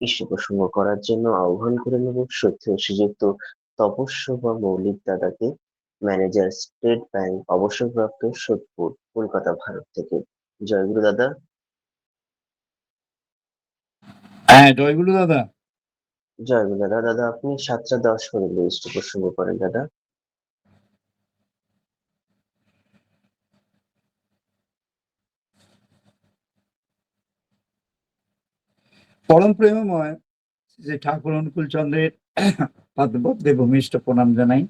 Issue প্রসঙ্গ করার জন্য আহ্বান করে নেব। সত্য শ্রীযুক্ত তপস্য বা মৌলিক দাদাকে ম্যানেজার স্টেট ব্যাংক অবসরপ্রাপ্ত সোদপুর কলকাতা ভারত থেকে। জয়গুরু দাদা। হ্যাঁ জয়গুরু দাদা। জয়গুরু দাদা। দাদা আপনি সাতটা দশ মিনিট ইস্যু প্রসঙ্গ করেন দাদা। পরম প্রেমময় যে ঠাকুর অনুকূল চন্দ্রের পাদপদ্মে ভূমিষ্ঠ প্রণাম জানাই।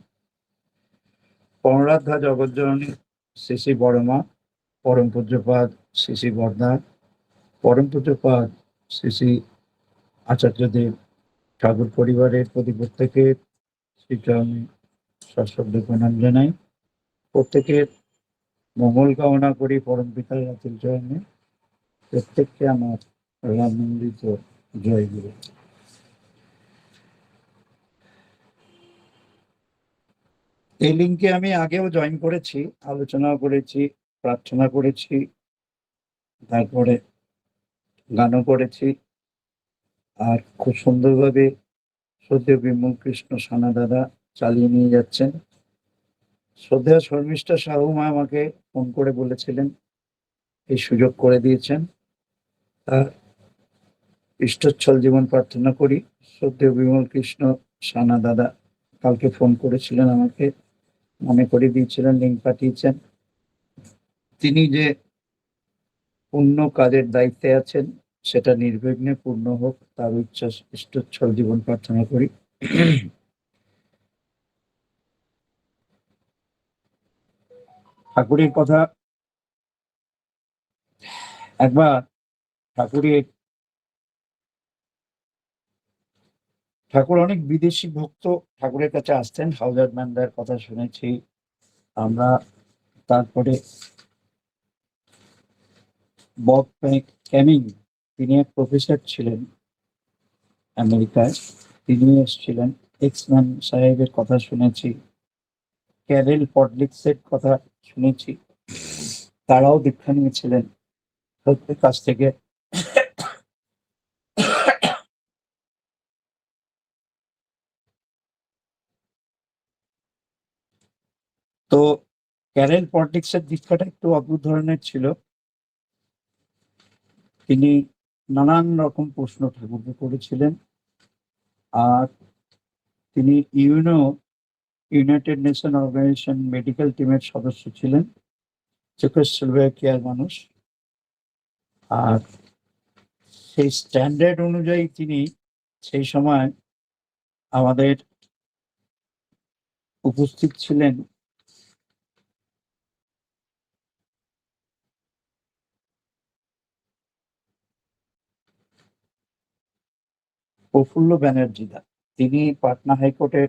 পররাধ্যা জগজ্জননী শ্রী শ্রী বড়মা, পরম পূজ্যপাদ শ্রী শ্রী বর্ধা পরম পূজ্যপাদ শ্রী শ্রী আচার্যদেব, ঠাকুর পরিবারের প্রতি প্রত্যেকের শ্রীচরণে সশ্রদ্ধ প্রণাম জানাই। প্রত্যেকের মঙ্গল কামনা করি পরম পিতার রাতুল চরণে প্রত্যেককে আমার রামমন্দিত জয় গুরু এই লিঙ্কে আমি আগেও জয়েন করেছি আলোচনা করেছি, প্রার্থনা করেছি, তারপরে গানও করেছি। আর খুব সুন্দরভাবে সদ্য বিমল কৃষ্ণ সানা দাদা চালিয়ে নিয়ে যাচ্ছেন। শ্রদ্ধা শর্মিষ্ঠা সাহু মা আমাকে ফোন করে বলেছিলেন, এই সুযোগ করে দিয়েছেন। তার ইষ্টচ্ছল জীবন প্রার্থনা করি। শ্রদ্ধেয় বিমল কৃষ্ণ সানা দাদা কালকে ফোন করেছিলেন আমাকে, মনে করে দিয়েছিলেন লিঙ্ক পাঠিয়েছেন। তিনি যে পূর্ণ কাজের দায়িত্বে আছেন, সেটা নির্বিঘ্নে পূর্ণ হোক, তার ইচ্ছা ইষ্টচ্ছল জীবন প্রার্থনা করি। ঠাকুরের কথা একবার ঠাকুরের ঠাকুর অনেক বিদেশি ভক্ত ঠাকুরের কাছে আসতেন হাউজার ম্যানদার কথা শুনেছি। আমরা তারপরে বব ক্যামিং তিনি এক প্রফেসর ছিলেন আমেরিকায়। তিনি এসেছিলেন। এক্সম্যান সাহেবের কথা শুনেছি। ক্যারেল পডলিক্সের কথা শুনেছি। তারাও দীক্ষা নিয়েছিলেন। ঠাকুরের কাছ থেকে তো ক্যারেল পলিটিক্সের দীক্ষাটা একটু অদ্ভুত ধরনের ছিল। তিনি নানান রকম প্রশ্ন ঠাকুরকে করেছিলেন। আর তিনি UNO, United Nation Organization medical টিমের সদস্য ছিলেন, চেকোস্লোভাকিয়ার মানুষ। আর সেই স্ট্যান্ডার্ড অনুযায়ী তিনি সেই সময় আমাদের উপস্থিত ছিলেন প্রফুল্ল ব্যানার্জি দা। তিনি পাটনা হাইকোর্টের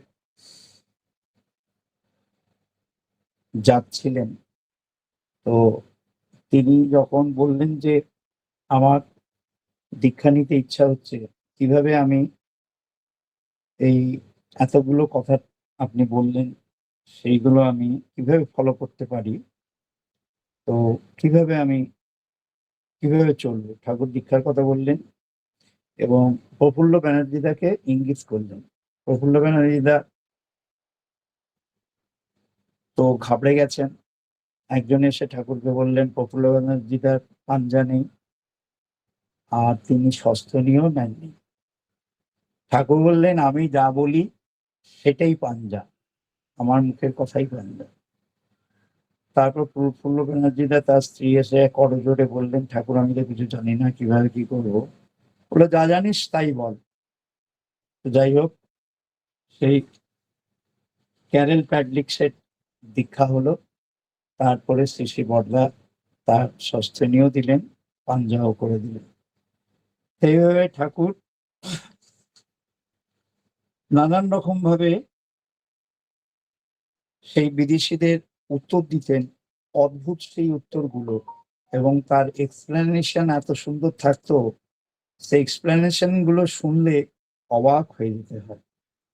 যাচ্ছিলেন তো তিনি যখন বললেন যে, আমার দীক্ষা নিতে ইচ্ছা হচ্ছে, কীভাবে আমি এই এতগুলো কথা আপনি বললেন, সেইগুলো আমি কীভাবে ফলো করতে পারি? তো কীভাবে আমি, কীভাবে চলবো? ঠাকুর দীক্ষার কথা বললেন। এবং প্রফুল্ল ব্যানার্জিদাকে ইঙ্গিত করলেন। প্রফুল্ল ব্যানার্জিদা তো ঘাবড়ে গেছেন। একজন এসে ঠাকুরকে বললেন, প্রফুল্ল ব্যানার্জিদার পাঞ্জা নেই আর তিনি সস্তনীয় নেননি। ঠাকুর বললেন, আমি যা বলি সেটাই পাঞ্জা। আমার মুখের কথাই পাঞ্জা। তারপর প্রফুল্ল ব্যানার্জিদা তার স্ত্রী এসে করজোরে বললেন, ঠাকুর, আমি তো কিছু জানি না কীভাবে কি করব। বলে যা জানিস তাই বল। যাই হোক, সেই ক্যারেল প্যাডলিক্সের দীক্ষা হলো। তারপরে শ্রী শ্রী বর্দা তার সস্তনীয় দিলেন, পাঞ্জাও করে দিলেন। এইভাবে ঠাকুর নানান রকম ভাবে সেই বিদেশিদের উত্তর দিতেন, অদ্ভুত সেই উত্তরগুলো এবং তার এক্সপ্লেনেশন এত সুন্দর থাকতো। সেই এক্সপ্লেনেশনগুলো শুনলে অবাক হয়ে যেতে হয়।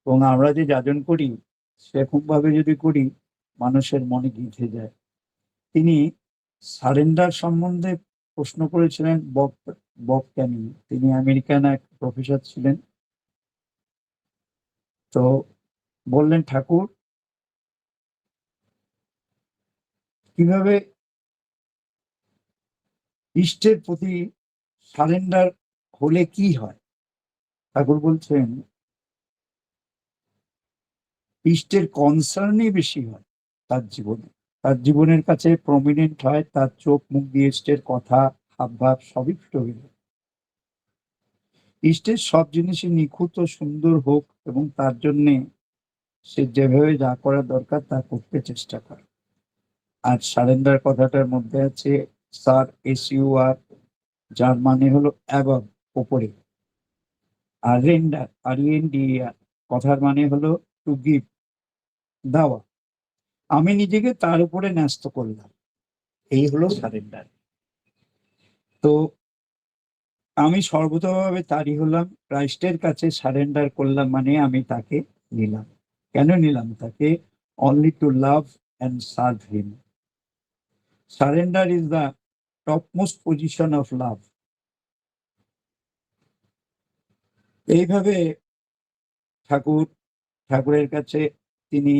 এবং আমরা যে যাজন করি সেরকম ভাবে যদি করি, মানুষের মনে গিঁথে যায়। তিনি সারেন্ডার সম্বন্ধে প্রশ্ন করেছিলেন বব বব ক্যানিং। তিনি আমেরিকান এক প্রফেসর ছিলেন। তো বললেন, ঠাকুর, কীভাবে ইষ্টের প্রতি সারেন্ডার হলে কি হয়? ঠাকুর বলছেন ইষ্টের কনসার্নই বেশি হয় তার জীবনে। তার জীবনের কাছে প্রমিনেন্ট হয়, তার চোখ মুখ দিয়ে ইষ্টের কথা হাবভাব সবই ফুটে বেরোয় ইষ্টের সব জিনিসই নিখুঁত সুন্দর হোক এবং তার জন্যে সে যেভাবে যা করা দরকার তা করতে চেষ্টা করে। আর সারেন্ডার কথাটার মধ্যে আছে সার এস ইউ আর যার মানে হলো অ্যাবভ ওপরে আর রেন্ডার আর এন ডি কথার মানে হলো টু গিভ দেওয়া। আমি নিজেকে তার উপরে ন্যস্ত করলাম। এই হলো সারেন্ডার তো আমি সর্বতভাবে তারই হলাম ক্রাইস্টের কাছে সারেন্ডার করলাম মানে আমি তাকে নিলাম। কেন নিলাম? তাকে only to love and serve him surrender is the topmost position of love এইভাবে ঠাকুর, ঠাকুরের কাছে তিনি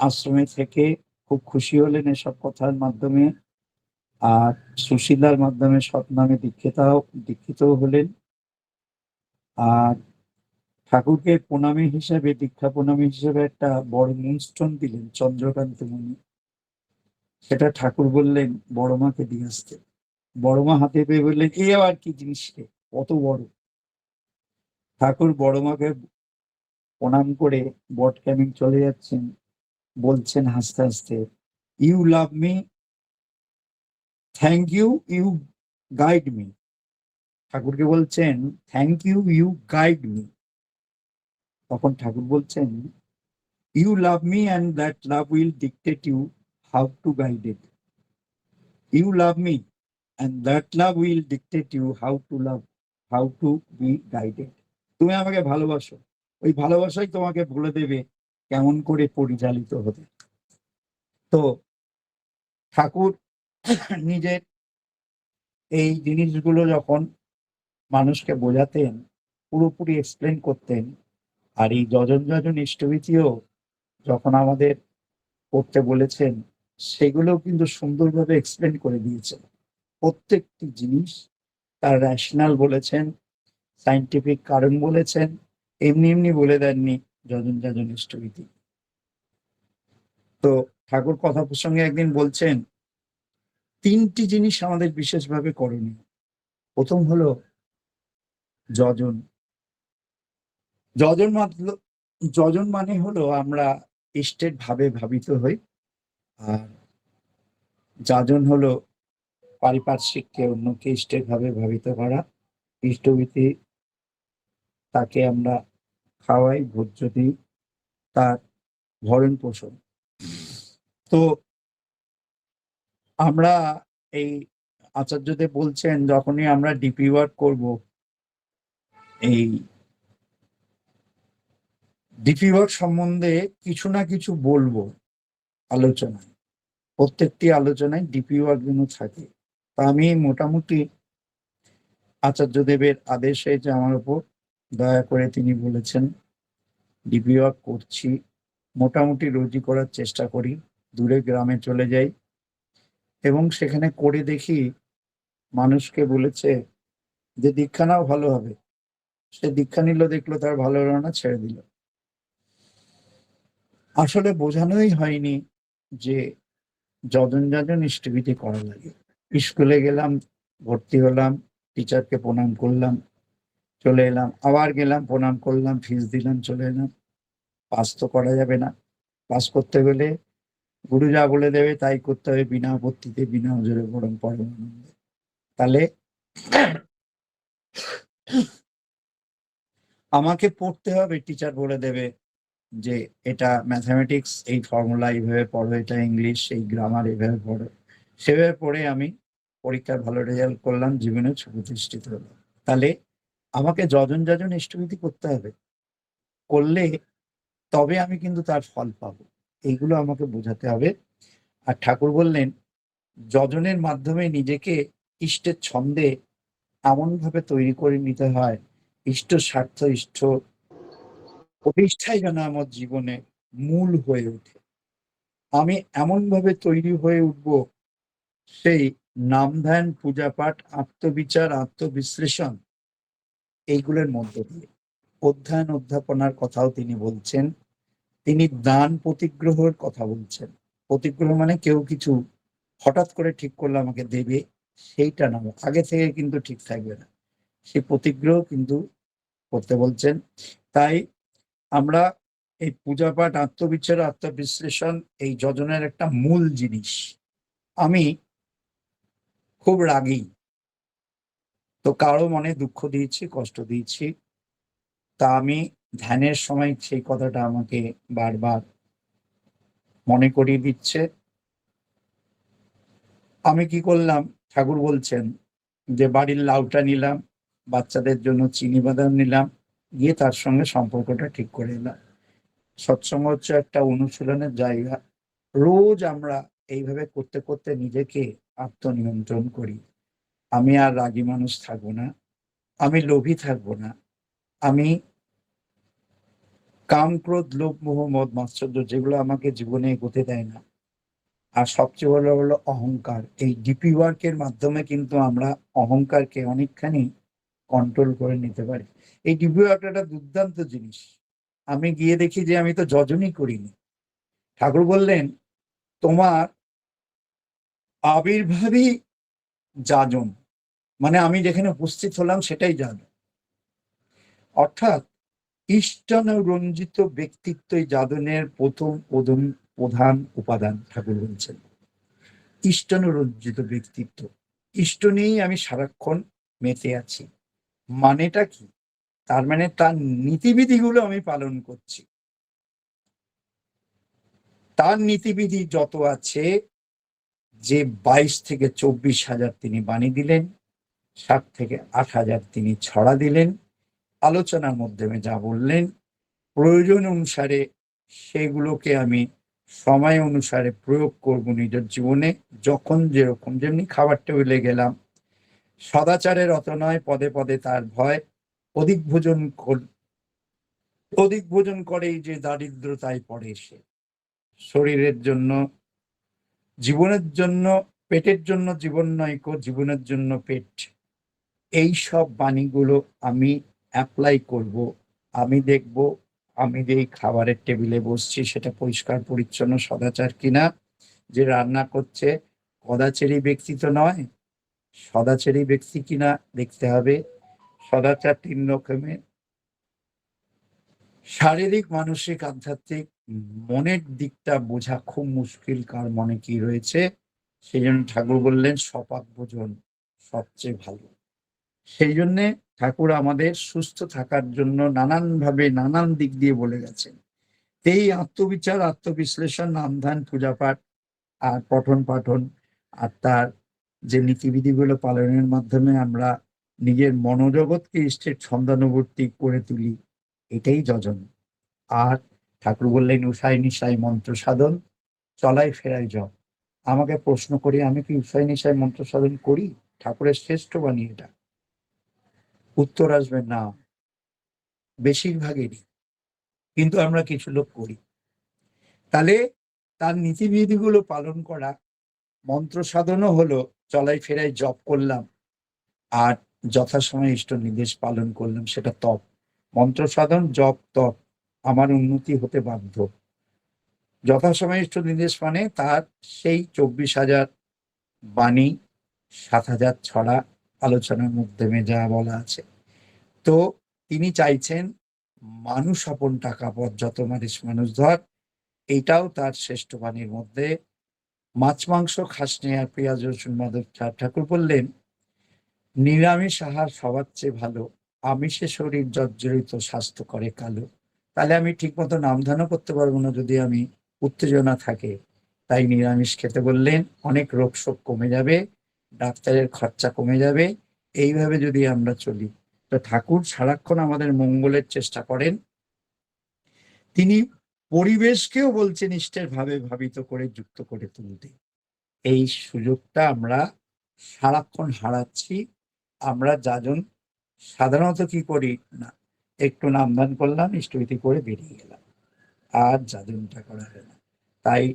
আশ্রমে থেকে খুব খুশি হলেন এসব কথার মাধ্যমে। আর সুশীলার মাধ্যমে সৎনামে দীক্ষিতাও দীক্ষিত হলেন। আর ঠাকুরকে প্রণামী হিসেবে, দীক্ষা প্রণামী হিসেবে একটা বড় মুনস্টোন দিলেন চন্দ্রকান্ত মুনি। সেটা ঠাকুর বললেন, বড় মাকে দিয়ে আসতে। বড় মা হাতে পেয়ে বললেন এ আবার কি জিনিস রে কত বড়? ঠাকুর বড় মাকে প্রণাম করে বট ক্যামিং চলে যাচ্ছেন, বলছেন হাসতে হাসতে you love me thank you you guide me ঠাকুরকে বলছেন thank you you guide me তখন ঠাকুর বলছেন you love me and that love will dictate you how to guide it you love me and that love will dictate you how to love how to be guided তুমি আমাকে ভালোবাসো। ওই ভালোবাসাই তোমাকে বলে দেবে কেমন করে পরিচালিত হতে তো ঠাকুর নিজের এই জিনিসগুলো যখন মানুষকে বোঝাতেন, পুরোপুরি এক্সপ্লেন করতেন, আর এই যজন যজন ইষ্টবিধিও যখন আমাদের করতে বলেছেন, সেগুলোও কিন্তু সুন্দরভাবে এক্সপ্লেন করে দিয়েছেন। প্রত্যেকটি জিনিস তার র্যাশনাল বলেছেন সাইন্টিফিক কারণ বলেছেন, এমনি এমনি বলে দেননি যজন যজন ইষ্টবিধি তো ঠাকুর কথা প্রসঙ্গে একদিন বলছেন, তিনটি জিনিস আমাদের বিশেষভাবে করণীয়। প্রথম হলো যজন। যজন মাত্র যজন মানে হলো আমরা ইষ্টের ভাবে ভাবিত হই, আর যাজন হলো পারিপার্শ্বিককে অন্যকে ইষ্টের ভাবে ভাবিত করা ইষ্টভীতি তাকে আমরা খাওয়াই, ভোজ্য দিই তার ভরণ পোষণ। তো আমরা এই আচার্যদেব বলছেন, যখনই আমরা ডিপি ওয়ার্ক করব, এই ডিপি ওয়ার্ক সম্বন্ধে কিছু না কিছু বলব আলোচনায়। প্রত্যেকটি আলোচনায় ডিপি ওয়ার্ক যেন থাকে। তা আমি মোটামুটি আচার্যদেবের আদেশে যে আমার উপর দয়া করে তিনি বলেছেন ডিপি ওয়ার্ক করছি, মোটামুটি রোজই করার চেষ্টা করি, দূরে গ্রামে চলে যাই এবং সেখানে করে দেখি মানুষকে বলেছে যে দীক্ষা নাও ভালো হবে। সে দীক্ষা নিল, দেখল তার ভালো হলো না, ছেড়ে দিল। আসলে বোঝানোই হয়নি যে যজন যজন ইষ্টবিধি করা লাগে। স্কুলে গেলাম, ভর্তি হলাম টিচারকে প্রণাম করলাম চলে এলাম, আবার গেলাম, প্রণাম করলাম ফিস দিলাম, চলে এলাম। পাস তো করা যাবে না। পাস করতে গেলে গুরু যা বলে দেবে, তাই করতে হবে, বিনা আপত্তিতে, বিনা ওজরে বরং পরমানন্দে। তাহলে আমাকে পড়তে হবে টিচার বলে দেবে যে এটা ম্যাথামেটিক্স এই ফর্মুলা এইভাবে পড়ো, এটা ইংলিশ এই গ্রামার এইভাবে পড়ো। সেভাবে পড়ে আমি পরীক্ষার ভালো রেজাল্ট করলাম, জীবনে প্রতিষ্ঠিত হলো তাহলে আমাকে যজন যজন ইষ্টবিধি করতে হবে। করলে তবে আমি কিন্তু তার ফল পাবো। এইগুলো আমাকে বোঝাতে হবে। আর ঠাকুর বললেন, যজনের মাধ্যমে নিজেকে ইষ্টের ছন্দে এমনভাবে তৈরি করে নিতে হয়, ইষ্ট স্বার্থ, ইষ্ট প্রতিষ্ঠাই যেন আমার জীবনে মূল হয়ে ওঠে। আমি এমনভাবে তৈরি হয়ে উঠব, সেই নাম ধ্যান পূজা পাঠ আত্মবিচার, আত্মবিশ্লেষণ এইগুলোর মধ্য দিয়ে। অধ্যয়ন, অধ্যাপনার কথাও তিনি বলছেন। তিনি দান প্রতিগ্রহের কথা বলছেন। প্রতিগ্রহ মানে কেউ কিছু হঠাৎ করে ঠিক করলে আমাকে দেবে, সেইটা না। আগে থেকে কিন্তু ঠিক থাকবে না। সেই প্রতিগ্রহ কিন্তু করতে বলছেন। তাই আমরা এই পূজা পাঠ আত্মবিচার, আত্মবিশ্লেষণ এই যজনের একটা মূল জিনিস। আমি খুব রাগী। তো কারও মনে দুঃখ দিয়েছি, কষ্ট দিয়েছি। তা আমি ধ্যানের সময় সেই কথাটা আমাকে বারবার মনে করিয়ে দিচ্ছে। আমি কি করলাম? ঠাকুর বলছেন যে, বাড়ির লাউটা নিলাম, বাচ্চাদের জন্য চিনি বাদাম নিলাম, গিয়ে তার সঙ্গে সম্পর্কটা ঠিক করে এলাম। সৎসঙ্গ হচ্ছে একটা অনুশীলনের জায়গা। রোজ আমরা এইভাবে করতে করতে নিজেকে আত্মনিয়ন্ত্রণ করি। আমি আর রাগী মানুষ থাকব না। আমি লোভী থাকব না। আমি কাম ক্রোধ লোভ মোহ মদ মাশ্চর্য যেগুলো আমাকে জীবনে এগোতে দেয় না। আর সবচেয়ে বড় হলো অহংকার। এই ডিপি ওয়ার্কের মাধ্যমে কিন্তু আমরা অহংকারকে অনেকখানি কন্ট্রোল করে নিতে পারি। এই ডিপি ওয়ার্ক একটা দুর্দান্ত জিনিস। আমি গিয়ে দেখি যে আমি তো যজনই করিনি। ঠাকুর বললেন, তোমার আবির্ভাবই যাজন। মানে আমি যেখানে উপস্থিত হলাম সেটাই যাজন অর্থাৎ ইষ্টানুরঞ্জিত ব্যক্তিত্বই যাদনের প্রথম প্রধান প্রধান উপাদান ঠাকুর বলছেন ইষ্টানুরঞ্জিত ব্যক্তিত্ব। ইষ্ট নিয়েই আমি সারাক্ষণ মেতে আছি। মানেটা কি? তার মানে তার নীতিবিধিগুলো আমি পালন করছি। তার নীতিবিধি যত আছে, যে বাইশ থেকে চব্বিশ হাজার তিনি বাণী দিলেন সাত থেকে আট হাজার তিনি ছড়া দিলেন। আলোচনার মাধ্যমে যা বললেন, প্রয়োজন অনুসারে সেগুলোকে আমি সময় অনুসারে প্রয়োগ করব নিজের জীবনে, যখন যেরকম যেমনি খাবার টেবিলে গেলাম। সদাচারের নয়, পদে পদে তার ভয়। অধিক ভোজন অধিক ভোজন করেই যে দারিদ্রতায় পড়ে সে। শরীরের জন্য, জীবনের জন্য, পেটের জন্য জীবন নৈক জীবনের জন্য পেট। এই সব বাণীগুলো আমি অ্যাপ্লাই করব, আমি দেখব, আমি যে খাবারের টেবিলে বসছি সেটা পরিষ্কার, পরিচ্ছন্ন, সদাচার কিনা, যে রান্না করছে কদাচারী ব্যক্তি তো নয়, সদাচারী ব্যক্তি কিনা দেখতে হবে, সদাচার তিন রকমের। শারীরিক, মানসিক, আধ্যাত্মিক, মনের দিকটা বোঝা খুব মুশকিল, কার মনে কি রয়েছে, সেই জন্য ঠাকুর বললেন, সপাক ভোজন সবচেয়ে ভালো। সেই জন্যে ঠাকুর আমাদের সুস্থ থাকার জন্য নানানভাবে নানান দিক দিয়ে বলে গেছেন। এই আত্মবিচার, আত্মবিশ্লেষণ, নামধান পূজা পাঠ আর পঠন পাঠন আর তার যে নীতিবিধিগুলো পালনের মাধ্যমে আমরা নিজের মনোজগৎকে ইষ্টের ছন্দানুবর্তী করে তুলি, এটাই যজন। আর ঠাকুর বললেন উষাই নিশাই মন্ত্র সাধন চলাই ফেরাই জপ। আমাকে প্রশ্ন করি, আমি কি উষাই নিশাই মন্ত্র সাধন করি? ঠাকুরের শ্রেষ্ঠ বাণী এটা। উত্তর আসবে না। বেশিরভাগেরই। কিন্তু আমরা কিছু লোক করি। তাহলে তার নীতিবিধিগুলো পালন করা মন্ত্র সাধনও হলো, চলাই ফেরাই জপ করলাম, আর যথাসময়ে ইষ্ট নির্দেশ পালন করলাম, সেটা তপ। মন্ত্র সাধন, জপ, তপ, আমার উন্নতি হতে বাধ্য। যথাসময়ে ইষ্ট নির্দেশ মানে তার সেই চব্বিশ হাজার বাণী, সাত হাজার ছড়া আলোচনার মাধ্যমে যা বলা আছে। তো তিনি চাইছেন মানুষ আপন টাকা পথ, যত মানুষ মানুষ ধর। এইটাও তার শ্রেষ্ঠ বাণীর মধ্যে। মাছ, মাংস খাসনি আর পেঁয়াজ, রসুন, মাদক ঠাকুর বললেন, নিরামিষ আহার সবার চেয়ে ভালো। আমিষে শরীর জর্জরিত, স্বাস্থ্য করে কালো। তাহলে আমি ঠিক মতো নামধানও করতে পারব না যদি আমি উত্তেজনা থাকে। তাই নিরামিষ খেতে বললেন, অনেক রোগ শোক কমে যাবে। ডাক্তারের খরচা কমে যাবে। এইভাবে যদি আমরা চলি, তো ঠাকুর সারাক্ষণ আমাদের মঙ্গলের চেষ্টা করেন। তিনি পরিবেশকেও বলছেন ইষ্টের ভাবে ভাবিত করে যুক্ত করে তুলতে। এই সুযোগটা আমরা সারাক্ষণ হারাচ্ছি। আমরা যাজন সাধারণত কি করি? না, একটু নামদান করলাম ইষ্টবিধি করে বেরিয়ে গেলাম। আর যাজনটা করা হয় না। তাই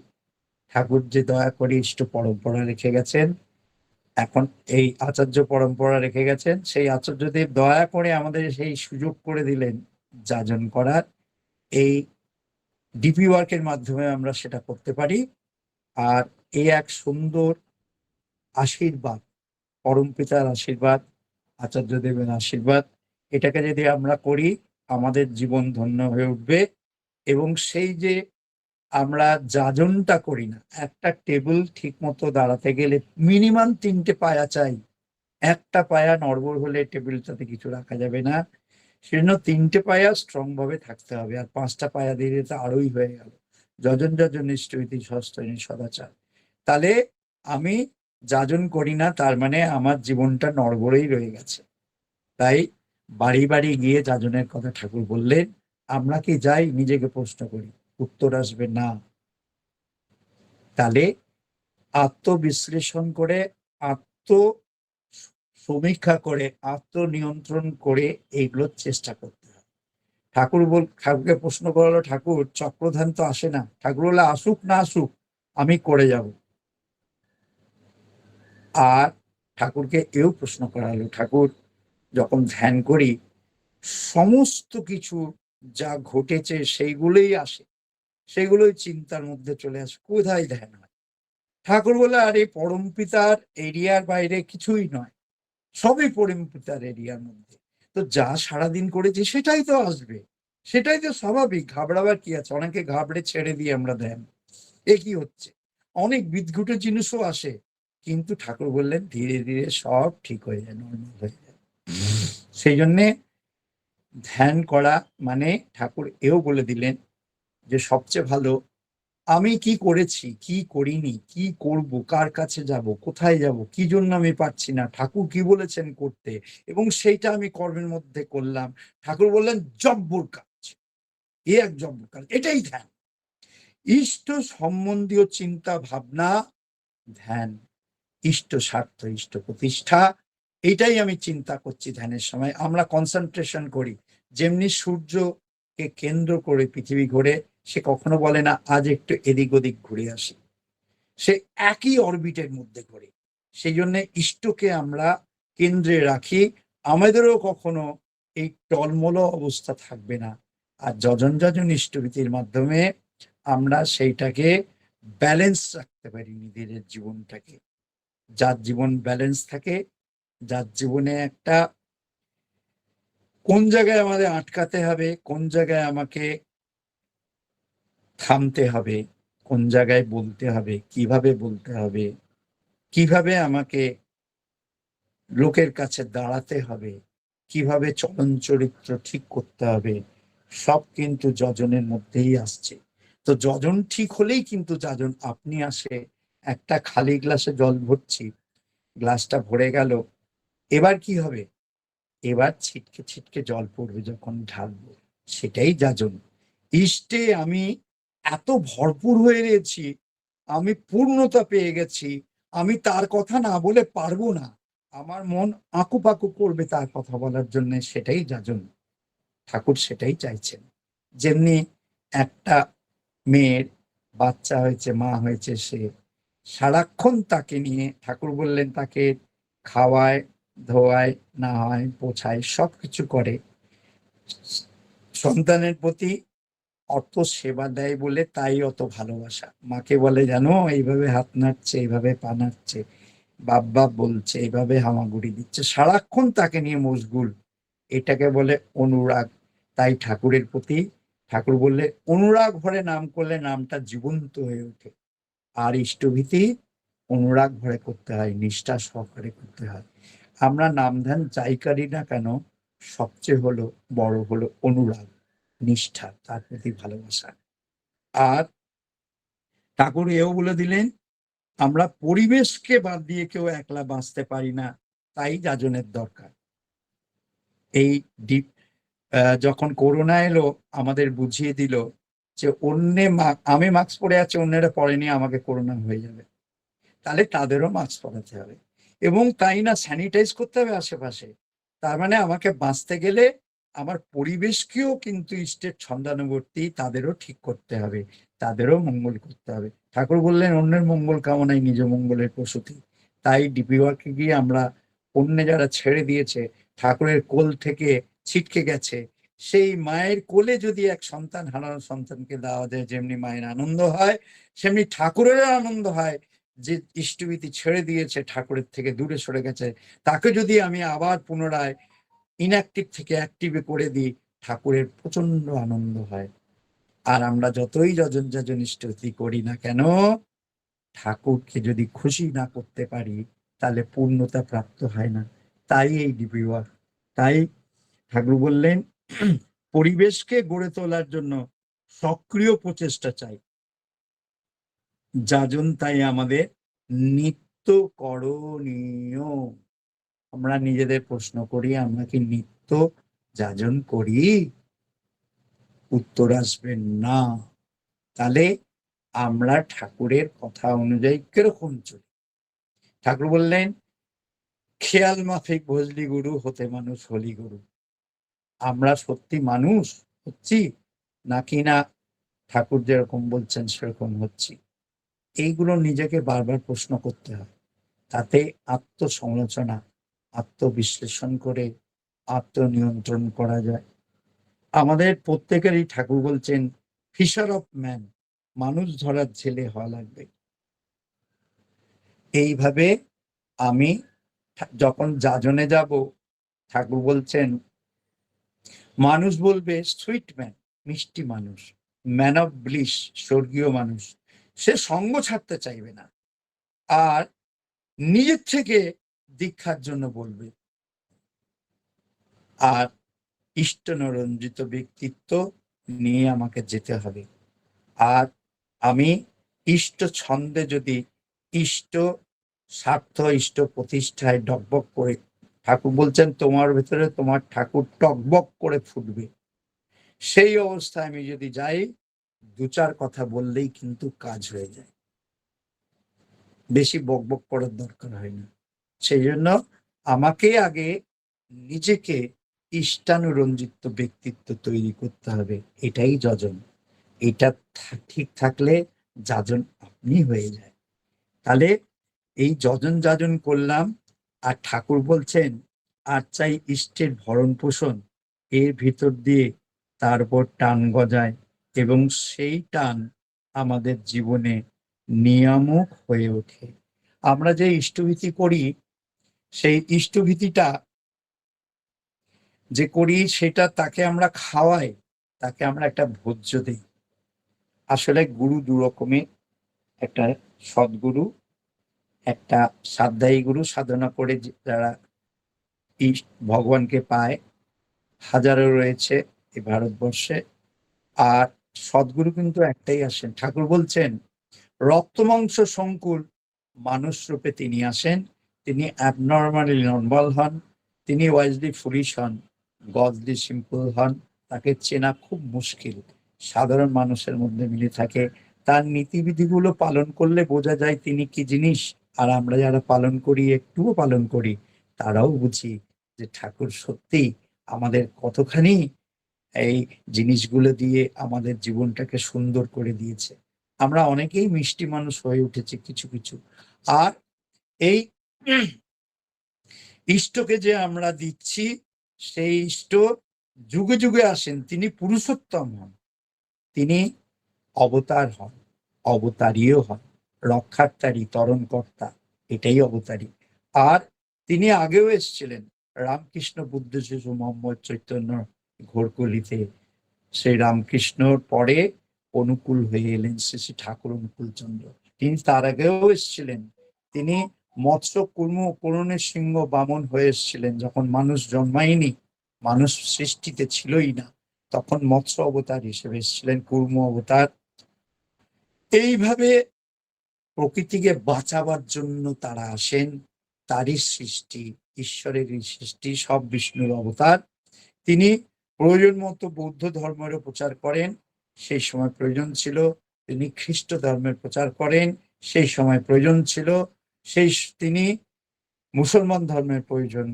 ঠাকুর যে দয়া করে ইষ্ট পরম্পরা রেখে গেছেন এখন এই আচার্য পরম্পরা রেখে গেছেন। সেই আচার্যদেব দয়া করে আমাদের সেই সুযোগ করে দিলেন যাজন করার। এই ডিপি ওয়ার্কের মাধ্যমে আমরা সেটা করতে পারি। আর এই এক সুন্দর আশীর্বাদ, পরম পিতার আশীর্বাদ আচার্য দেবের আশীর্বাদ, এটাকে যদি আমরা করি, আমাদের জীবন ধন্য হয়ে উঠবে। এবং সেই যে আমরা যাজনটা করি না। একটা টেবিল ঠিক মতো দাঁড়াতে গেলে মিনিমাম তিনটে পায়া চাই। একটা পায়া নড়বড় হলে টেবিলটাতে কিছু রাখা যাবে না। সেজন্য তিনটে পায়া স্ট্রং ভাবে থাকতে হবে আর পাঁচটা পায়া দিলে তো আরোই হয়ে গেল। যজন যজন নিষ্ঠইতি সস্তনী, সদাচার। তাহলে আমি যাজন করি না, তার মানে আমার জীবনটা নড়বড়েই রয়ে গেছে। তাই বাড়ি বাড়ি গিয়ে যাজনের কথা ঠাকুর বললেন, আমরা কি যাই? নিজেকে প্রশ্ন করি। উত্তর আসবে না। তাহলে আত্মবিশ্লেষণ করে আত্ম সমীক্ষা করে, আত্মনিয়ন্ত্রণ করে এইগুলোর চেষ্টা করতে হবে। ঠাকুর বল, ঠাকুরকে প্রশ্ন করালো, ঠাকুর, চক্রধান তো আসে না। ঠাকুর বলে আসুক না আসুক, আমি করে যাব। আর ঠাকুরকে এও প্রশ্ন করা হলো ঠাকুর, যখন ধ্যান করি, সমস্ত কিছু যা ঘটেছে সেইগুলোই আসে। সেগুলোই চিন্তার মধ্যে চলে আসে, কোথায় ধ্যান হয়? ঠাকুর বলে, আরে পরম পিতার এরিয়ার বাইরে কিছুই নয়, সবই পরম পিতার এরিয়ার মধ্যে। তো যা সারাদিন করেছি সেটাই তো আসবে, সেটাই তো স্বাভাবিক, ঘাবড়াবার কি আছে? অনেকে ঘাবড়ে ছেড়ে দিয়ে আমরা ধ্যান এ কি হচ্ছে? অনেক বিদঘুটে জিনিসও আসে, কিন্তু ঠাকুর বললেন, ধীরে ধীরে সব ঠিক হয়ে যায় নর্মাল হয়ে যায়। সেই জন্যে ধ্যান করা মানে ঠাকুর এও বলে দিলেন যে সবচেয়ে ভালো, আমি কি করেছি, কি করিনি, কি করব, কার কাছে যাব, কোথায় যাব, কি জন্য আমি পাচ্ছি না, ঠাকুর কি বলেছেন করতে? এবং সেইটা আমি কর্মের মধ্যে করলাম। ঠাকুর বললেন জব্বর কাজ এ এক জব্বর কাজ এটাই ধ্যান। ইষ্ট সম্বন্ধীয় চিন্তা ভাবনা, ধ্যান। ইষ্ট স্বার্থ, ইষ্ট প্রতিষ্ঠা, এটাই আমি চিন্তা করছি ধ্যানের সময়। আমরা কনসেন্ট্রেশন করি। যেমনি সূর্যকে কেন্দ্র করে পৃথিবী ঘোরে, সে কখনো বলে না, আজ একটু এদিক ওদিক ঘুরে আসি। সে একই অরবিটের মধ্যে ঘোরে। সেই জন্য ইষ্টকে আমরা কেন্দ্রে রাখি। আমাদেরও কখনো এই টলমল অবস্থা থাকবে না। আর যজন যজন ইষ্টভীতির মাধ্যমে আমরা সেইটাকে ব্যালেন্স রাখতে পারি নিজেদের জীবনটাকে। যার জীবন ব্যালেন্স থাকে, যার জীবনে একটা কোন জায়গায় আমাদের আটকাতে হবে? কোন জায়গায় আমাকে থামতে হবে? কোন জায়গায় বলতে হবে? কীভাবে বলতে হবে? কীভাবে আমাকে লোকের কাছে দাঁড়াতে হবে? কীভাবে চলন চরিত্র ঠিক করতে হবে? সব কিন্তু যজনের মধ্যেই আসছে। তো যজন ঠিক হলেই কিন্তু যাজন, আপনি আসে, একটা খালি গ্লাসে জল ভরছি, গ্লাসটা ভরে গেল, এবার কি হবে? এবার ছিটকে ছিটকে জল পড়বে যখন ঢালবো, সেটাই যাজন। ইষ্টে আমি এত ভরপুর হয়ে গেছি আমি পূর্ণতা পেয়ে গেছি, আমি তার কথা না বলে পারব না। আমার মন আঁকুপাকু করবে তার কথা বলার জন্য, সেটাই যাজন। ঠাকুর সেটাই চাইছেন। যেমনি একটা মেয়ের বাচ্চা হয়েছে, মা হয়েছে সে, সারাক্ষণ তাকে নিয়ে ঠাকুর বললেন, তাকে খাওয়ায় ধোয়ায়, না হয় পোছায় সব কিছু করে। সন্তানের প্রতি অত সেবা দেয় বলে তাই অত ভালোবাসা। মাকে বলে, জানো, এইভাবে হাত নাড়ছে, এইভাবে পা নাড়ছে বাপ বাপ বলছে, এইভাবে হামাগুড়ি দিচ্ছে। সারাক্ষণ তাকে নিয়ে মশগুল। এটাকে বলে অনুরাগ। তাই ঠাকুরের প্রতি, ঠাকুর বললে, অনুরাগ ভরে নাম করলে নামটা জীবন্ত হয়ে ওঠে। আর ইষ্টভীতি অনুরাগ ভরে করতে হয়, নিষ্ঠা সহকারে করতে হয়। আমরা নাম ধ্যান যাই করি না কেন, সবচেয়ে হলো বড় হলো অনুরাগ, নিষ্ঠা, তার প্রতি ভালোবাসা। আর ঠাকুর এও বলে দিলেন, আমরা পরিবেশকে বাদ দিয়ে কেউ একলা বাঁচতে পারি না, তাই যাজনের দরকার। এই ডিপ যখন করোনা এলো, আমাদের বুঝিয়ে দিল যে অন্যে আমি মাস্ক পরে আছি, অন্যেরা পরেনি আমাকে করোনা হয়ে যাবে। তাহলে তাদেরও মাস্ক পরাতে হবে। এবং তাই না স্যানিটাইজ করতে হবে আশেপাশে? তার মানে আমাকে বাঁচতে গেলে আমার পরিবেশকেও কিন্তু স্টেট ছন্দানুবর্তী তাদেরও ঠিক করতে হবে, তাদেরও মঙ্গল করতে হবে। ঠাকুর বললেন, অন্যের মঙ্গল কামনাই নিজ মঙ্গলের প্রসূতি। তাই ডিপি ওয়ার্কে গিয়ে আমরা অন্য যারা ছেড়ে দিয়েছে, ঠাকুরের কোল থেকে ছিটকে গেছে, সেই মায়ের কোলে যদি এক সন্তান হারানো সন্তানকে দেওয়া যায়, যেমনি মায়ের আনন্দ হয়, সেমনি ঠাকুরের আনন্দ হয় যে ইষ্টভীতি ছেড়ে দিয়েছে ঠাকুরের থেকে, দূরে সরে গেছে, তাকে যদি আমি আবার পুনরায় ইনঅ্যাক্টিভ থেকে অ্যাক্টিভে করে দিই, ঠাকুরের প্রচণ্ড আনন্দ হয়। আর আমরা যতই যজন যজন ইষ্টভীতি করি না কেন, ঠাকুরকে যদি খুশি না করতে পারি, তাহলে পূর্ণতা প্রাপ্ত হয় না। তাই এই ডিপিওয়া তাই ঠাকুর বললেন, পরিবেশকে গড়ে তোলার জন্য সক্রিয় প্রচেষ্টা চাই। যাজন তাই আমাদের নিত্য করণীয়। আমরা নিজেদের প্রশ্ন করি, আমরা কি নিত্য যাজন করি? উত্তর আসবে না। তাহলে আমরা ঠাকুরের কথা অনুযায়ী কীরকম চলি? ঠাকুর বললেন, খেয়াল মাফিক ভজলি গুরু, হতে মানুষ হলি গুরু। আমরা সত্যি মানুষ হচ্ছি, নাকি না? ঠাকুর যেরকম বলছেন, সেরকম হচ্ছি। এইগুলো নিজেকে বারবার প্রশ্ন করতে হয়। তাতে আত্মসমালোচনা, আত্মবিশ্লেষণ করে আত্মনিয়ন্ত্রণ করা যায়। আমাদের প্রত্যেকেরই ঠাকুর বলছেন, ফিশার অফ ম্যান, মানুষ ধরার ছেলে হওয়া লাগবে। এইভাবে আমি যখন যাজনে যাব, ঠাকুর বলছেন, মানুষ বলবে, সুইট ম্যান, মিষ্টি মানুষ, ম্যান অফ ব্লিশ, স্বর্গীয় মানুষ। সে সঙ্গ ছাড়তে চাইবে না। আর নিজের থেকে দীক্ষার জন্য বলবে। আর ইষ্টনরঞ্জিত ব্যক্তিত্ব নিয়ে আমাকে যেতে হবে। আর আমি ইষ্ট ছন্দে যদি ইষ্ট স্বার্থ, ইষ্ট প্রতিষ্ঠায় ডকবক করে ঠাকুর বলছেন, তোমার ভেতরে তোমার ঠাকুর টকবক করে ফুটবে। সেই অবস্থায় আমি যদি যাই দু চার কথা বললেই কিন্তু কাজ হয়ে যায়। বেশি বকবক করার দরকার হয় না। সেই জন্য আমাকে আগে নিজেকে ইষ্টানুরঞ্জিত ব্যক্তিত্ব তৈরি করতে হবে, এটাই যজন। এটা ঠিক থাকলে যাজন আপনি হয়ে যায়। তাহলে এই যজন যাজন করলাম, আর ঠাকুর বলছেন, আর চাই ইষ্টের ভরণ পোষণ এর ভিতর দিয়ে তারপর টান গজায়। এবং সেই টান আমাদের জীবনে নিয়ামক হয়ে ওঠে। আমরা যে ইষ্টভীতি করি, সেই ইষ্টভীতিটা যে করি সেটা তাকে আমরা খাওয়াই, তাকে আমরা একটা ভোজ্য দিই। আসলে গুরু দু রকমের, একটা সদ্গুরু, একটা সাধ্যায়ী গুরু। সাধনা করে যারা ভগবানকে পায়, হাজারো রয়েছে এই ভারতবর্ষে। আর সদ্গুরু কিন্তু একটাই আসেন। ঠাকুর বলছেন রক্তমাংস সংকুল, মানুষ রূপে তিনি আসেন। তিনি অ্যাবনর্মালি নর্মাল হন। তিনি ওয়াইজলি ফুলিশ হন। গডলি সিম্পল হন। তাকে চেনা খুব মুশকিল। সাধারণ মানুষের মধ্যে মিলে থাকে। তার নীতিবিধিগুলো পালন করলে বোঝা যায় তিনি কি জিনিস। আর আমরা যারা পালন করি, একটুও পালন করি, তারাও বুঝি যে ঠাকুর সত্যি আমাদের কতখানি এই জিনিসগুলো দিয়ে আমাদের জীবনটাকে সুন্দর করে দিয়েছে। আমরা অনেকেই মিষ্টি মানুষ হয়ে উঠেছি কিছু কিছু। আর এই ইষ্টকে যে আমরা দিচ্ছি, সেই ইষ্ট যুগে যুগে আসেন। তিনি পুরুষোত্তম হন। তিনি অবতার হন অবতারীয় হন রক্ষার্তারী তরণকর্তা, এটাই অবতারী। আর তিনি আগেও এসেছিলেন, রামকৃষ্ণ বুদ্ধ শিশু মোহাম্মদ চৈতন্য ঘোরকলিতে সেই রামকৃষ্ণর পরে অনুকূল হয়ে এলেন শ্রী শ্রী ঠাকুর অনুকূল চন্দ্র তিনি তার আগেও এসেছিলেন। তিনি মৎস্য কুর্ম করণের সিংহ বামন হয়ে এসেছিলেন। যখন মানুষ জন্মায়নি, মানুষ সৃষ্টিতে ছিলই না, তখন মৎস্য অবতার হিসেবে এসেছিলেন কুর্ম অবতার। এইভাবে প্রকৃতিকে বাঁচাবার জন্য তারা আসেন। তারই সৃষ্টি, ঈশ্বরেরই সৃষ্টি, সব বিষ্ণুর অবতার। তিনি প্রয়োজন মতো বৌদ্ধ ধর্মেরও প্রচার করেন, সেই সময় প্রয়োজন ছিল তিনি খ্রিস্ট ধর্মের প্রচার করেন, সেই সময় প্রয়োজন ছিল সেই তিনি মুসলমান ধর্মের প্রয়োজন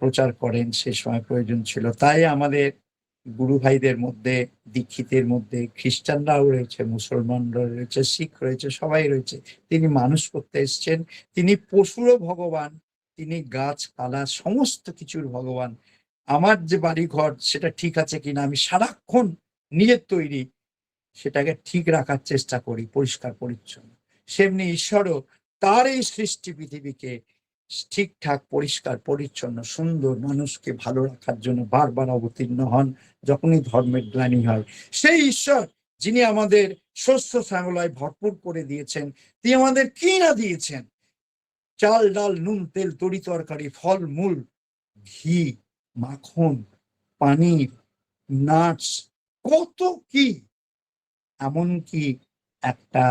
প্রচার করেন, সেই সময় প্রয়োজন ছিল। তাই আমাদের গুরু ভাইদের মধ্যে, দীক্ষিতের মধ্যে, খ্রিস্টানরাও রয়েছে মুসলমানরা রয়েছে, শিখ রয়েছে, সবাই রয়েছে। তিনি মানুষ করতে এসছেন, তিনি পশুরও ভগবান, তিনি গাছপালা সমস্ত কিছুর ভগবান। আমার যে বাড়ি ঘর সেটা ঠিক আছে কিনা, আমি সারাক্ষণ নিজের তৈরি সেটাকে ঠিক রাখার চেষ্টা করি, পরিষ্কার, পরিচ্ছন্ন। সেমনি ঈশ্বরও তার এই সৃষ্টি পৃথিবীকে ঠিকঠাক, পরিষ্কার, পরিচ্ছন্ন, সুন্দর মানুষকে ভালো রাখার জন্য বারবার অবতীর্ণ হন, যখনই ধর্মের গ্লানি হয়। সেই ঈশ্বর যিনি আমাদের শস্য শ্যামলায় ভরপুর করে দিয়েছেন, তিনি আমাদের কি না দিয়েছেন? চাল, ডাল, নুন, তেল, তরি, তরকারি, ফল, মূল, ঘি মাখন, পানির, নাটস, কত কি? এমনকি একটা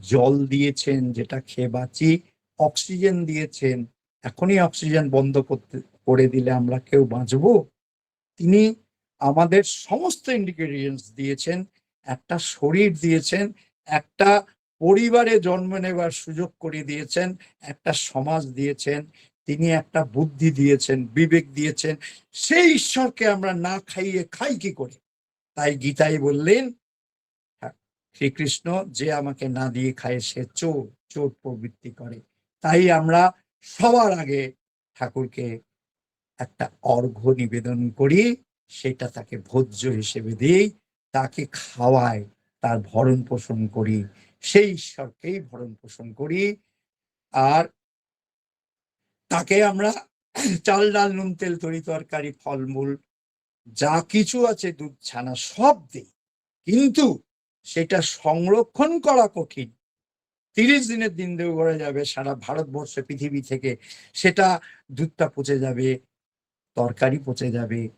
জল দিয়েছেন যেটা খেয়ে বাঁচি, অক্সিজেন দিয়েছেন। এখনই অক্সিজেন বন্ধ করতে, করে দিলে আমরা কেউ বাঁচবো? তিনি আমাদের সমস্ত ইন্ডিগ্রেডিয়েন্টস দিয়েছেন, একটা শরীর দিয়েছেন, একটা পরিবারে জন্ম নেবার সুযোগ করে দিয়েছেন, একটা সমাজ দিয়েছেন। তিনি একটা বুদ্ধি দিয়েছেন বিবেক দিয়েছেন। সেই ঈশ্বরকে আমরা না খাইয়ে খাই কি করে? তাই গীতাই বললেন হ্যাঁ, শ্রীকৃষ্ণ যে আমাকে না দিয়ে খায় সে চোর চোর প্রবৃত্তি করে। তাই আমরা সবার আগে ঠাকুরকে একটা অর্ঘ্য নিবেদন করি সেটা তাকে ভোজ্য হিসেবে দিই তাকে খাওয়াই তার ভরণ পোষণ করি। সেই ঈশ্বরকেই ভরণ পোষণ করি। আর তাকে আমরা চাল, ডাল, নুন, তেল, তরি তরকারি, ফলমূল, যা কিছু আছে দুধ, ছানা সব দিই। কিন্তু সেটা সংরক্ষণ করা কঠিন। তিরিশ দিনের দিন দেও করা যাবে, সারা ভারতবর্ষে, পৃথিবী থেকে সেটা দুধটা পচে যাবে, তরকারি পচে যাবে।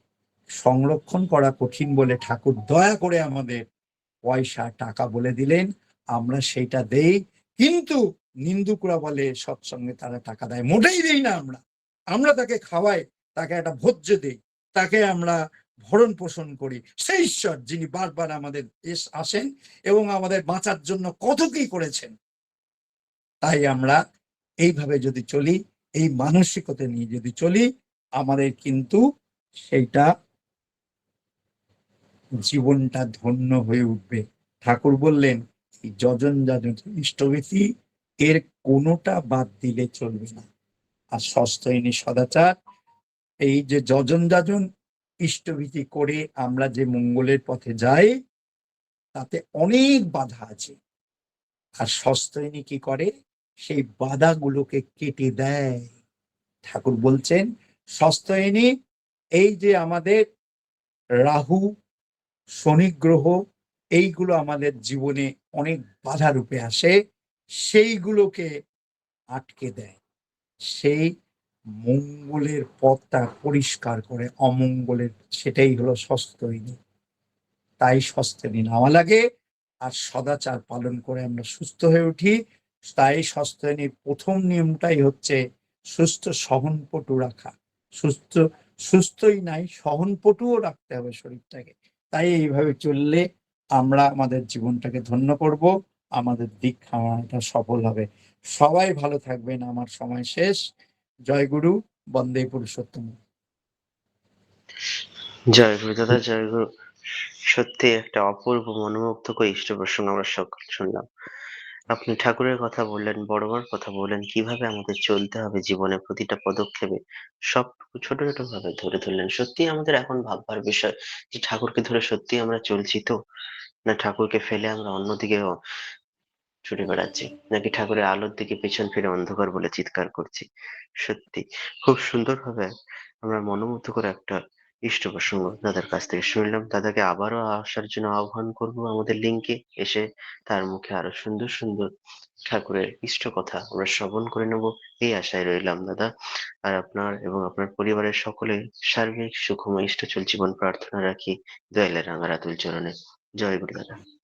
সংরক্ষণ করা কঠিন বলে ঠাকুর দয়া করে আমাদের পয়সা, টাকা বলে দিলেন। আমরা সেইটা দেই। কিন্তু নিন্দুকরা বলে সৎসঙ্গে তারা টাকা দেয়। মোটেই দেই না আমরা। আমরা তাকে খাওয়াই, তাকে একটা ভোজ্য দেই, তাকে আমরা ভরণ পোষণ করি। সেই ঈশ্বর যিনি বারবার আমাদের দেশ আসেন এবং আমাদের বাঁচার জন্য কত কি করেছেন। তাই আমরা এইভাবে যদি চলি, এই মানসিকতা নিয়ে যদি চলি, আমাদের কিন্তু সেইটা জীবনটা ধন্য হয়ে উঠবে। ঠাকুর বললেন যজন যাজন ইষ্টভীতি এর কোনোটা বাদ দিলে চলবে না। আর সস্তয়নী সদাচার, এই যে যজন যাজন ইষ্টভীতি করে আমরা যে মঙ্গলের পথে যাই, তাতে অনেক বাধা আছে। আর সস্তয়নী কি করে? সেই বাধাগুলোকে কেটে দেয়। ঠাকুর বলছেন সস্তয়নী এই যে আমাদের রাহু, শনি গ্রহ, এইগুলো আমাদের জীবনে অনেক বাধা রূপে আসে। সেইগুলোকে আটকে দেয়। সেই মঙ্গলের পথটা পরিষ্কার করে অমঙ্গলের, সেটাই হলো সস্তয়নী তাই সস্তয়নী নেওয়া লাগে আর সদাচার পালন করে আমরা সুস্থ হয়ে উঠি। তাই সস্তয়নীর প্রথম নিয়মটাই হচ্ছে সুস্থ সহনপটু রাখা। সুস্থ, সুস্থই নাই, সহনপটুও রাখতে হবে শরীরটাকে। তাই এইভাবে চললে আমরা আমাদের জীবনটাকে ধন্য করব। আমাদের দীক্ষাটা সফল হবে। সবাই ভালো থাকবেন। আমার সময় শেষ। জয় গুরু। বন্দে পুরুষোত্তম। জয় গুরু দাদা, জয় গুরু। সত্যি একটা অপূর্ব মনোমুগ্ধকর ইষ্ট প্রসঙ্গ আমরা সকল শুনলাম। আপনি ঠাকুরের কথা বললেন, বড় বড় কথা বললেন, কীভাবে আমাদের চলতে হবে জীবনে, প্রতিটা পদক্ষেপে সব ছোট ছোট ভাবে ধরে ধরলেন সত্যি আমাদের এখন ভাববার বিষয় যে ঠাকুরকে ধরে সত্যি আমরা চলছি তো? না ঠাকুরকে ফেলে আমরা অন্যদিকে ছুটে বেড়াচ্ছি নাকি ঠাকুরের আলোর দিকে পেছন ফিরে অন্ধকার বলে চিৎকার করছি। সত্যি, খুব সুন্দরভাবে আমরা মনোমুগ্ধ করে একটা ইষ্ট প্রসঙ্গ দাদার কাছ থেকে শুনলাম। দাদাকে আবারও আসার জন্য আহ্বান করব আমাদের লিঙ্কে। এসে তার মুখে আরও সুন্দর সুন্দর ঠাকুরের ইষ্ট কথা আমরা শ্রবণ করে নেব। এই আশায় রইলাম দাদা। আর আপনার এবং আপনার পরিবারের সকলে সার্বিক সুখময় ইষ্ট চল জীবন প্রার্থনা রাখি। দয়ালের রাঙা রাতুল চরণে। জয় গুরু দাদা।